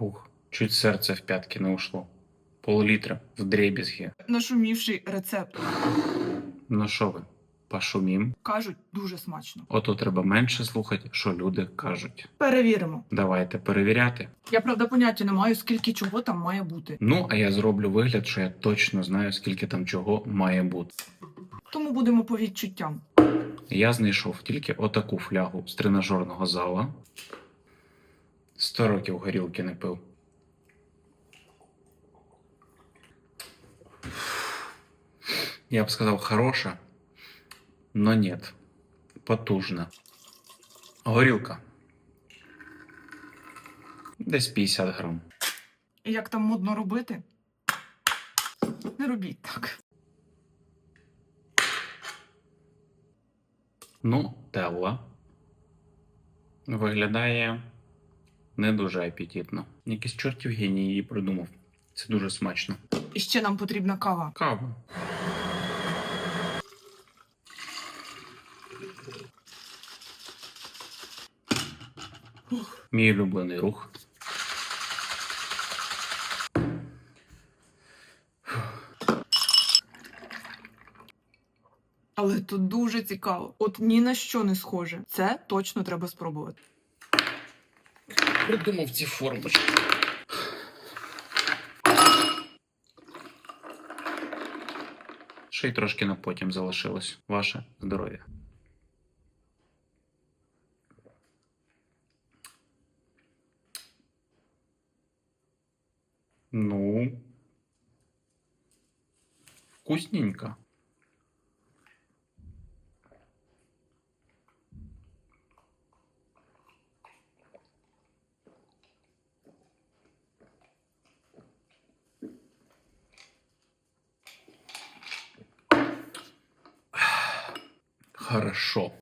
Хух, чуть серце в п'ятки не ушло. Пол-літра в дребізги. Нашумівший рецепт. Ну що ви, пошумім? Кажуть, дуже смачно. Ото треба менше слухати, що люди кажуть. Перевіримо. Давайте перевіряти. Я правда поняття не маю, скільки чого там має бути. Ну, а я зроблю вигляд, що я точно знаю, скільки там чого має бути. Тому будемо по відчуттям. Я знайшов тільки отаку флягу з тренажерного зала. Сто років горілки не пив. Я б сказав, хороша, но нет. Потужна. Горілка. Десь 50 грам. І як там модно робити? Не робіть так. Ну, Телла. Виглядає не дуже апетитно. Якийсь чортів геній її придумав. Це дуже смачно. І ще нам потрібна кава. Кава. Мій улюблений рух. Але тут дуже цікаво. От ні на що не схоже. Це точно треба спробувати. Придумав ці формочки. Ще й трошки на потім залишилось. Ваше здоров'я. Ну. Вкусненько. Хорошо.